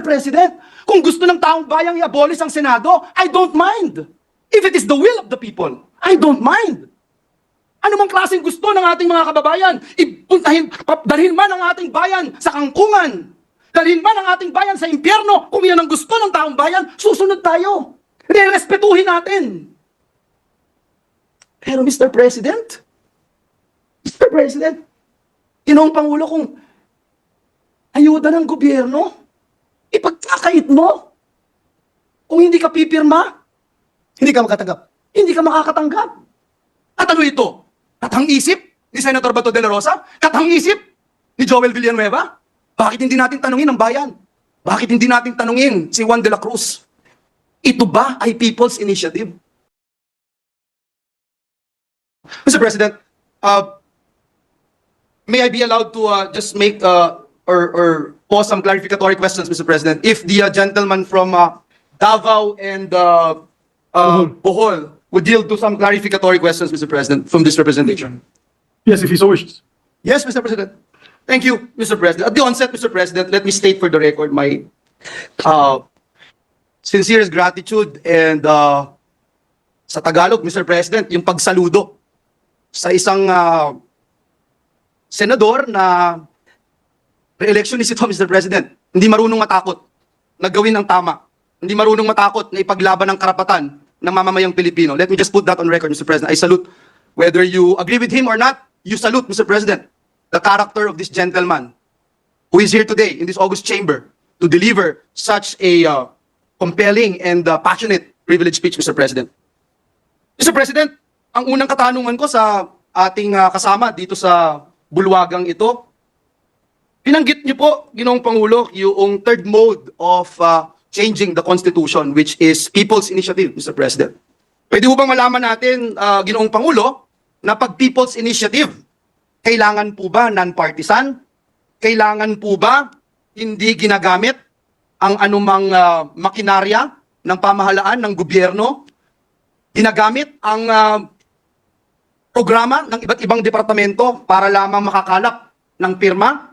Mr. President, kung gusto ng taong bayang i-abolish ang Senado, I don't mind. If it is the will of the people, I don't mind. Ano mang klaseng gusto ng ating mga kababayan, ipuntahin, dalhin man ang ating bayan sa kangkungan, dalhin man ang ating bayan sa impyerno, kung yan ang gusto ng taong bayan, susunod tayo. Respetuhin natin. Pero Mr. President, Mr. President, Ginoong Pangulo, kung ayuda ng gobyerno, ipagkakait mo. Kung hindi ka pipirma, Hindi ka makatanggap. hindi ka makakatanggap. At ano ito? Katang isip ni Senator Bato de la Rosa? Katang isip ni Joel Villanueva? Bakit hindi natin tanungin ang bayan? Bakit hindi natin tanungin si Juan de la Cruz? Ito ba ay People's Initiative? Mr. President, uh, may I be allowed to uh, just make uh, or, or pose some clarificatory questions, Mr. President? If the uh, gentleman from uh, Davao and uh, uh, Bohol would yield to some clarificatory questions, Mr. President, from this representation. Yes, if he so wishes. Yes, Mr. President. Thank you, Mr. President. At the onset, Mr. President, let me state for the record my uh, sincerest gratitude and uh, sa Tagalog, Mr. President, yung pagsaludo sa isang uh, senador na re-electionist ito, Mr. President. Hindi marunong matakot na gawin ang tama. Hindi marunong matakot na ipaglaban ang karapatan ng mamamayang Pilipino. Let me just put that on record, Mr. President. I salute, whether you agree with him or not, you salute, Mr. President, the character of this gentleman who is here today in this August chamber to deliver such a uh, compelling and uh, passionate privilege speech, Mr. President. Mr. President, ang unang katanungan ko sa ating uh, kasama dito sa bulwagang ito, pinanggit niyo po, Ginoong Pangulo, yung third mode of uh, changing the Constitution, which is People's Initiative, Mr. President. Pwede ho bang malaman natin, uh, Ginoong Pangulo, na pag People's Initiative, kailangan po ba non-partisan? Kailangan po ba hindi ginagamit ang anumang uh, makinarya ng pamahalaan ng gobyerno? Ginagamit ang uh, programa ng iba't ibang departamento para lamang makakalap ng pirma?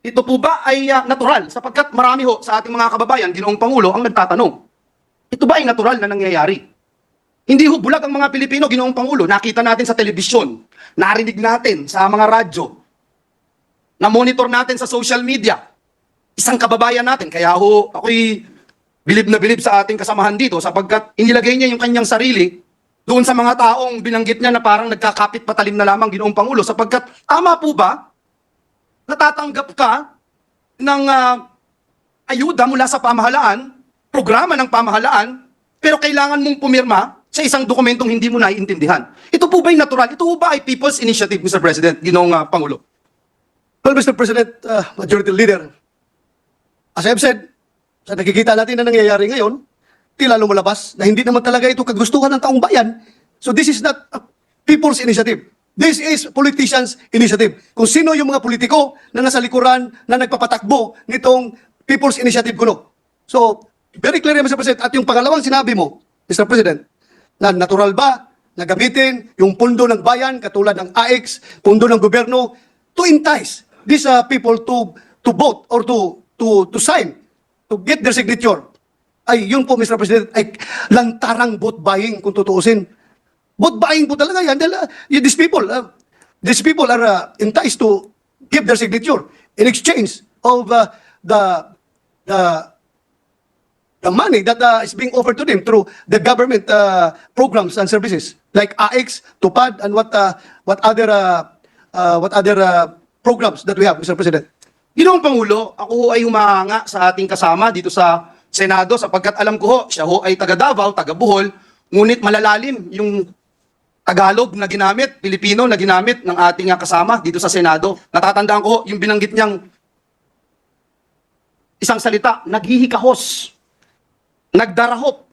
Ito po ba ay uh, natural sapagkat marami ho sa ating mga kababayan, ginoong Pangulo, ang nagtatanong. Ito ba ay natural na nangyayari? Hindi ho bulag ang mga Pilipino, ginoong Pangulo. Nakita natin sa telebisyon, narinig natin sa mga radyo, na-monitor natin sa social media. Isang kababayan natin, kaya ho ako'y bilib na bilib sa ating kasamahan dito sapagkat inilagay niya yung kanyang sarili doon sa mga taong binanggit niya na parang nagkakapit patalim na lamang ginoong Pangulo sapagkat tama po ba natatanggap ka ng ah, ayuda mula sa pamahalaan, programa ng pamahalaan, pero kailangan mong pumirma sa isang dokumentong hindi mo naiintindihan. Ito po ba yung natural? Ito ba ay People's Initiative, Mr. President, ginoong ah, Pangulo? Well, Mr. President, uh, Majority Leader, as I've said, sa nakikita natin na nangyayari ngayon, tila lumalabas na hindi naman talaga ito kagustuhan ng taong bayan. So this is not a people's initiative. This is politicians' initiative. Kung sino yung mga politiko na nasa likuran na nagpapatakbo nitong people's initiative kuno. So, very clear yan, Mr. President. At yung pangalawang sinabi mo, Mr. President, na natural ba na gamitin yung pundo ng bayan katulad ng AX, pundo ng gobyerno to entice these uh, people to to vote or to to to sign to get their signature ay yun po Mr. President ay lantarang vote buying kung tutuusin vote buying po talaga yan dahil uh, these people uh, these people are uh, enticed to give their signature in exchange of uh, the the the money that uh, is being offered to them through the government uh, programs and services like AX, TUPAD, and what uh, what other uh, uh, what other uh, programs that we have, Mr. President. Ginoong Pangulo, ako ay humahanga sa ating kasama dito sa Senado sapagkat alam ko ho, siya ho ay taga Davao, taga Bohol, ngunit malalalim yung Tagalog na ginamit, Pilipino na ginamit ng ating kasama dito sa Senado. Natatandaan ko yung binanggit niyang isang salita, naghihikahos, nagdarahop.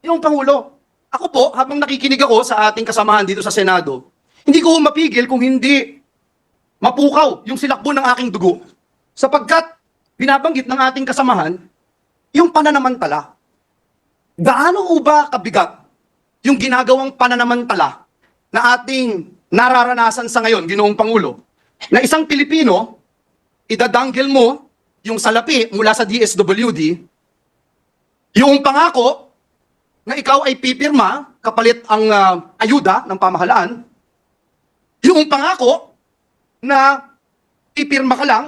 Yung Pangulo, ako po, habang nakikinig ako sa ating kasamahan dito sa Senado, hindi ko mapigil kung hindi mapukaw yung silakbo ng aking dugo. Sapagkat binabanggit ng ating kasamahan yung pananamantala. Gaano ba kabigat yung ginagawang pananamantala na ating nararanasan sa ngayon, Ginoong Pangulo, na isang Pilipino idadanggel mo yung salapi mula sa DSWD, yung pangako na ikaw ay pipirma kapalit ang ah, ayuda ng pamahalaan, yung pangako na pipirma ka lang,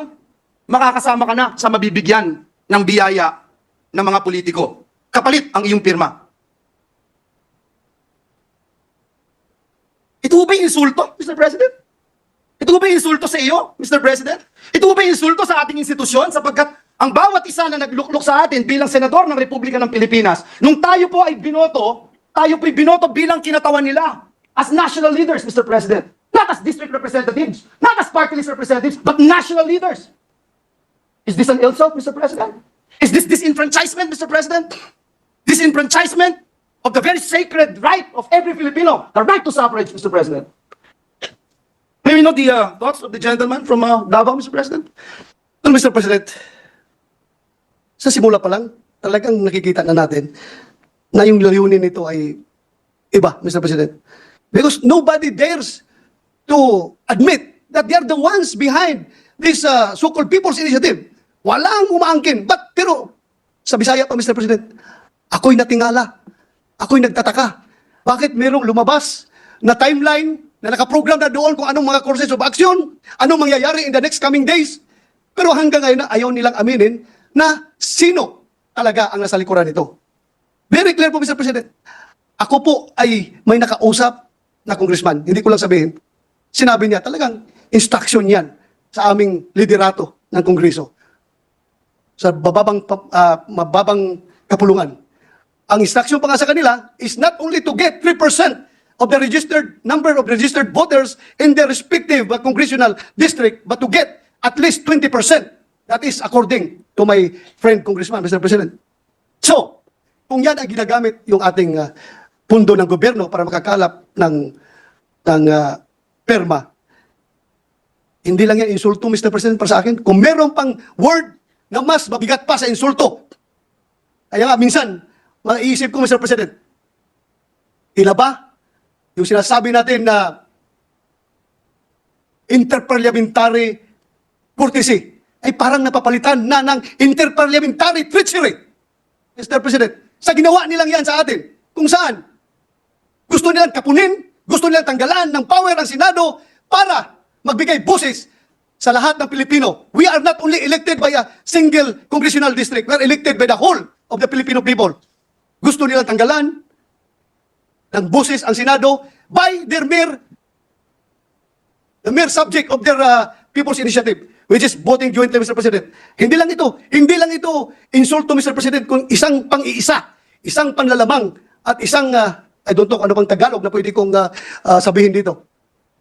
makakasama ka na sa mabibigyan ng biyaya ng mga politiko. Kapalit ang iyong pirma. Ito ba insulto, Mr. President? Ito ba insulto sa iyo, Mr. President? Ito ba insulto sa ating institusyon sapagkat ang bawat isa na nagluklok sa atin bilang senador ng Republika ng Pilipinas, nung tayo po ay binoto, tayo po ay binoto bilang kinatawan nila as national leaders, Mr. President. Not as district representatives, not as party list representatives, but national leaders. Is this an insult, Mr. President? Is this disenfranchisement, Mr. President? Disenfranchisement of the very sacred right of every Filipino, the right to suffrage, Mr. President. May we know the uh, thoughts of the gentleman from uh, Davao, Mr. President? Well, Mr. President, sa simula pa lang, talagang nakikita na natin na yung layunin nito ay iba, Mr. President. Because nobody dares to admit that they are the ones behind this uh, so-called People's Initiative. Walang umaangkin. But, pero, sa Bisaya pa, Mr. President, ako'y natingala. Ako'y nagtataka. Bakit merong lumabas na timeline na nakaprogram na doon kung anong mga courses of action, anong mangyayari in the next coming days. Pero hanggang ngayon na ayaw nilang aminin na sino talaga ang nasa likuran nito. Very clear po, Mr. President. Ako po ay may nakausap na congressman. Hindi ko lang sabihin. Sinabi niya, talagang instruction yan sa aming liderato ng kongreso. Sa bababang, ah, mababang kapulungan. Ang instruction pa nga sa kanila is not only to get 3% of the registered number of registered voters in their respective uh, congressional district, but to get at least 20%. That is according to my friend Congressman, Mr. President. So, kung yan ang ginagamit yung ating uh, pundo ng gobyerno para makakalap ng, ng uh, perma, hindi lang yan insulto, Mr. President, para sa akin. Kung meron pang word na mas mabigat pa sa insulto, kaya nga, minsan, maiisip ko, Mr. President, tila ba yung sinasabi natin na interparliamentary courtesy ay parang napapalitan na ng interparliamentary treachery. Mr. President, sa ginawa nilang yan sa atin, kung saan gusto nilang kapunin, gusto nilang tanggalan ng power ang Senado para magbigay boses sa lahat ng Pilipino. We are not only elected by a single congressional district, we are elected by the whole of the Filipino people. Gusto nilang tanggalan ng boses ang Senado by their mere the mere subject of their uh, people's initiative which is voting jointly, Mr. President. Hindi lang ito, hindi lang ito insulto, Mr. President, kung isang pang-iisa, isang panlalamang, at isang, uh, I don't know ano pang Tagalog na pwede kong uh, uh, sabihin dito.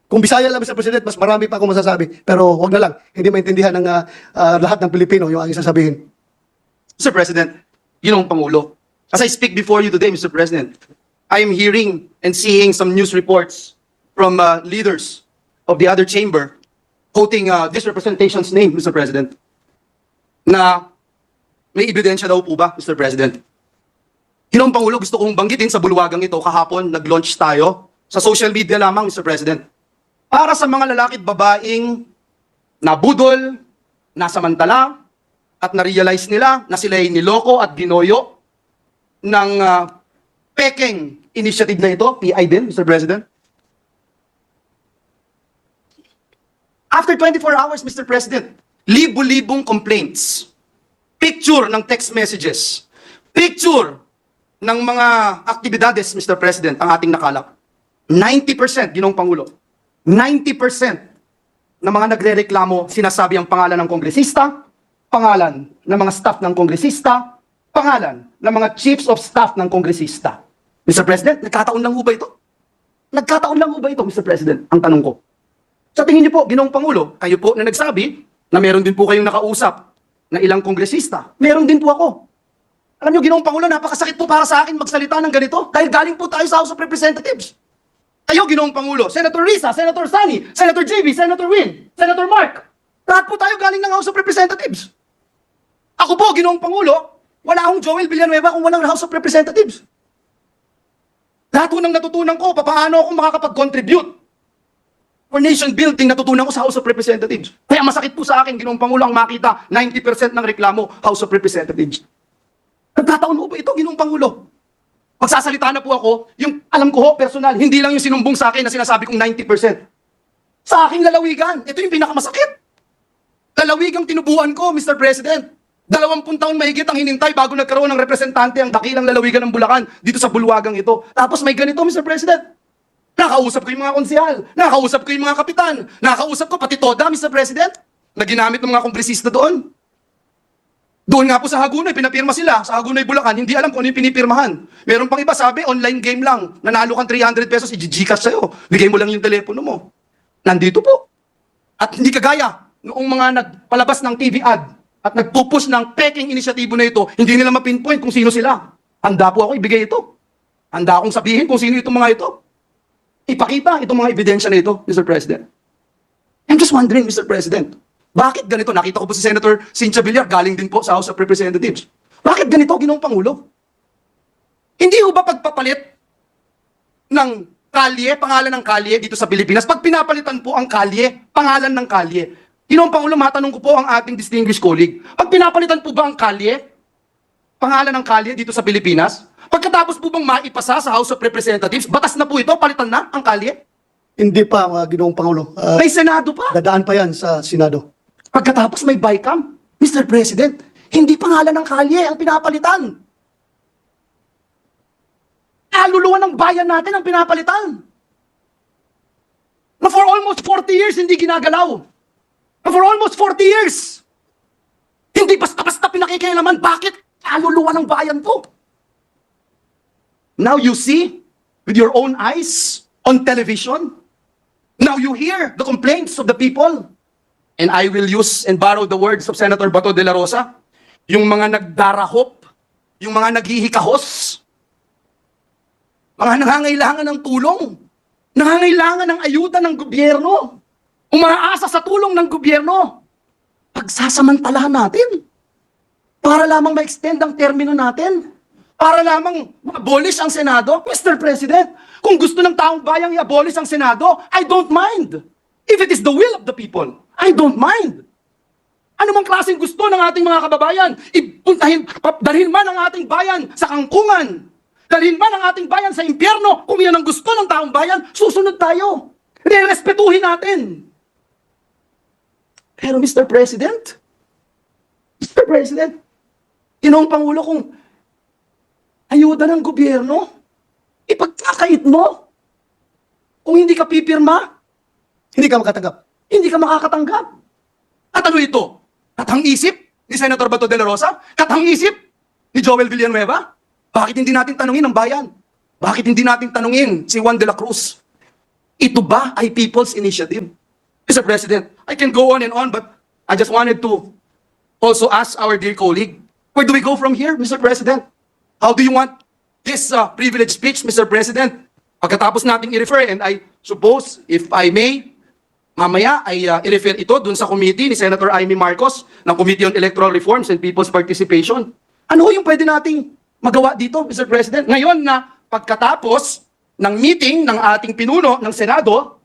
Kung Bisaya lang, Mr. President, mas marami pa akong masasabi. Pero wag na lang, hindi maintindihan ng uh, uh, lahat ng Pilipino yung aking sasabihin. Mr. President, Ginong Pangulo, as I speak before you today, Mr. President, I am hearing and seeing some news reports from uh, leaders of the other chamber quoting uh, this representation's name, Mr. President, na may ebidensya daw po ba, Mr. President? Ginong Pangulo, gusto kong banggitin sa bulwagang ito kahapon, nag-launch tayo sa social media lamang, Mr. President. Para sa mga lalaki at babaeng nabudol, nasamantala, at na-realize nila na sila ay niloko at ginoyo ng uh, pekeng initiative na ito, PI din, Mr. President. After 24 hours, Mr. President, libo-libong complaints, picture ng text messages, picture ng mga aktibidades, Mr. President, ang ating nakalap. 90%, ginong Pangulo, 90% ng mga nagre-reklamo, sinasabi ang pangalan ng kongresista, pangalan ng mga staff ng kongresista, pangalan ng mga chiefs of staff ng kongresista. Mr. President, nagkataon lang ho ba ito? Nagkataon lang ho ba ito, Mr. President? Ang tanong ko. Sa tingin niyo po, Ginoong Pangulo, kayo po na nagsabi na meron din po kayong nakausap na ilang kongresista. Meron din po ako. Alam niyo, Ginoong Pangulo, napakasakit po para sa akin magsalita ng ganito dahil galing po tayo sa House of Representatives. Kayo, Ginoong Pangulo, Senator Risa, Senator Sani, Senator JB, Senator Win, Senator Mark. Lahat po tayo galing ng House of Representatives. Ako po, Ginoong Pangulo, wala akong Joel Villanueva kung walang House of Representatives. Lahat po ng natutunan ko, paano ako makakapag-contribute for nation building natutunan ko sa House of Representatives. Kaya masakit po sa akin, Ginoong Pangulo, ang makita 90% ng reklamo, House of Representatives. Nagkataon ba ito, Ginoong Pangulo? Magsasalita na po ako, yung alam ko ho, personal, hindi lang yung sinumbong sa akin na sinasabi kong 90%. Sa aking lalawigan, ito yung pinakamasakit. Lalawigang tinubuan ko, Mr. President. Dalawampung taon mahigit ang hinintay bago nagkaroon ng representante ang dakilang lalawigan ng Bulacan dito sa bulwagang ito. Tapos may ganito, Mr. President. Nakausap ko yung mga konsihal, nakausap ko yung mga kapitan, nakausap ko pati Toda, Mr. President, na ginamit ng mga kongresista doon. Doon nga po sa Hagunoy, pinapirma sila. Sa Hagunoy, Bulacan, hindi alam kung ano yung pinipirmahan. Meron pang iba, sabi, online game lang. Nanalo kang 300 pesos, i-gcash sa'yo. Bigay mo lang yung telepono mo. Nandito po. At hindi kagaya noong mga nagpalabas ng TV ad at nagpupush ng peking inisyatibo na ito, hindi nila mapinpoint kung sino sila. Handa po ako ibigay ito. Handa akong sabihin kung sino itong mga ito. Ipakita itong mga ebidensya na ito, Mr. President. I'm just wondering, Mr. President, bakit ganito? Nakita ko po si Senator Cynthia Villar, galing din po sa House of Representatives. Bakit ganito, Ginoong Pangulo? Hindi ho ba pagpapalit ng kalye, pangalan ng kalye dito sa Pilipinas, pag pinapalitan po ang kalye, pangalan ng kalye, Ginoong Pangulo, matanong ko po ang ating distinguished colleague, pag pinapalitan po ba ang kalye, pangalan ng kalye dito sa Pilipinas, pagkatapos po bang maipasa sa House of Representatives, batas na po ito, palitan na ang kalye? Hindi pa, mga ginoong Pangulo. Ah, May Senado pa. dadaan pa yan sa Senado. Pagkatapos may BICAM, Mr. President, hindi pangalan ng kalye ang pinapalitan. Kaluluwa ng bayan natin ang pinapalitan. Na for almost 40 years hindi ginagalaw. For almost 40 years. Hindi basta-basta pinakikialaman. Bakit? Kaluluwa ng bayan to. Now you see with your own eyes on television. Now you hear the complaints of the people. And I will use and borrow the words of Senator Bato de la Rosa. Yung mga nagdarahop, yung mga naghihikahos, mga nangangailangan ng tulong, nangangailangan ng ayuda ng gobyerno, umaasa sa tulong ng gobyerno, pagsasamantalahan natin para lamang ma-extend ang termino natin, para lamang ma-abolish ang Senado. Mr. President, kung gusto ng taong bayang i-abolish ang Senado, I don't mind. If it is the will of the people, I don't mind. Ano mang klaseng gusto ng ating mga kababayan, ipuntahin, dalhin man ang ating bayan sa kangkungan, dalhin man ang ating bayan sa impyerno, kung yan ang gusto ng taong bayan, susunod tayo. Re-respetuhin natin. Pero Mr. President, Mr. President, Ginoong Pangulo, kung ayuda ng gobyerno, ipagkakait mo. Kung hindi ka pipirma, Hindi ka makatanggap. hindi ka makakatanggap. At ano ito? Katang isip ni Senator Bato de la Rosa? Katang isip ni Joel Villanueva? Bakit hindi natin tanungin ang bayan? Bakit hindi natin tanungin si Juan de la Cruz? Ito ba ay People's Initiative? Mr. President, I can go on and on, but I just wanted to also ask our dear colleague, where do we go from here, Mr. President? How do you want this uh, privileged speech, Mr. President? Pagkatapos nating i-refer, and I suppose, if I may, mamaya ay uh, i-refer ito dun sa committee ni Senator Amy Marcos ng Committee on Electoral Reforms and People's Participation. Ano yung pwede nating magawa dito, Mr. President? Ngayon na pagkatapos ng meeting ng ating pinuno ng Senado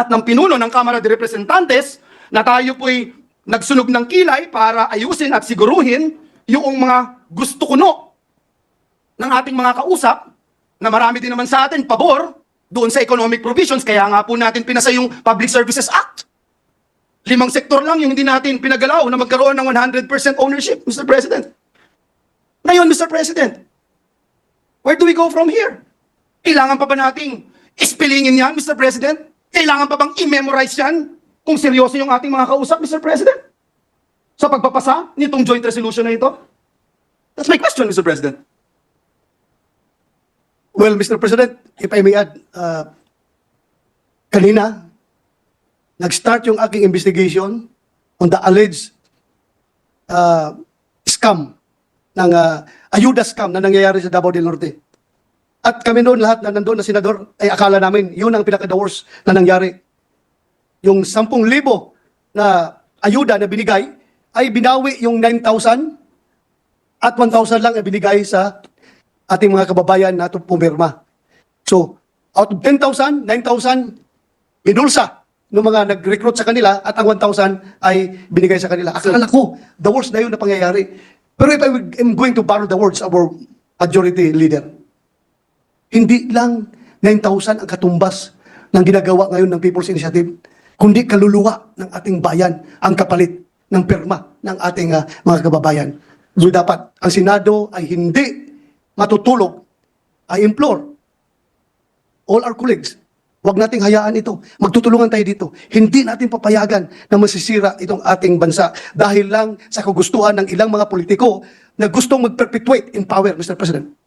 at ng pinuno ng Kamara de Representantes na tayo po'y nagsunog ng kilay para ayusin at siguruhin yung mga gusto kuno ng ating mga kausap na marami din naman sa atin pabor doon sa economic provisions. Kaya nga po natin pinasa yung Public Services Act. Limang sektor lang yung hindi natin pinagalaw na magkaroon ng 100% ownership, Mr. President. Ngayon, Mr. President, where do we go from here? Kailangan pa ba nating ispilingin yan, Mr. President? Kailangan pa bang i-memorize yan kung seryoso yung ating mga kausap, Mr. President? Sa pagpapasa nitong joint resolution na ito? That's my question, Mr. President. Well, Mr. President, if I may add, uh, kanina, nag-start yung aking investigation on the alleged uh, scam ng uh, ayuda scam na nangyayari sa Davao del Norte. At kami noon lahat na nandun na senador, ay akala namin yun ang pinaka-the worst na nangyari. Yung 10,000 na ayuda na binigay ay binawi yung 9,000 at 1,000 lang ay binigay sa ating mga kababayan na pumirma. So, out of 10,000, 9,000 binulsa ng mga nag-recruit sa kanila at ang 1,000 ay binigay sa kanila. Akala ko, the worst na yun na pangyayari. Pero if I am going to borrow the words of our majority leader, hindi lang 9,000 ang katumbas ng ginagawa ngayon ng People's Initiative, kundi kaluluwa ng ating bayan ang kapalit ng perma ng ating ah, mga kababayan. So dapat ang Senado ay hindi matutulog. I implore all our colleagues, huwag nating hayaan ito. Magtutulungan tayo dito. Hindi natin papayagan na masisira itong ating bansa dahil lang sa kagustuhan ng ilang mga politiko na gustong mag-perpetuate in power, Mr. President.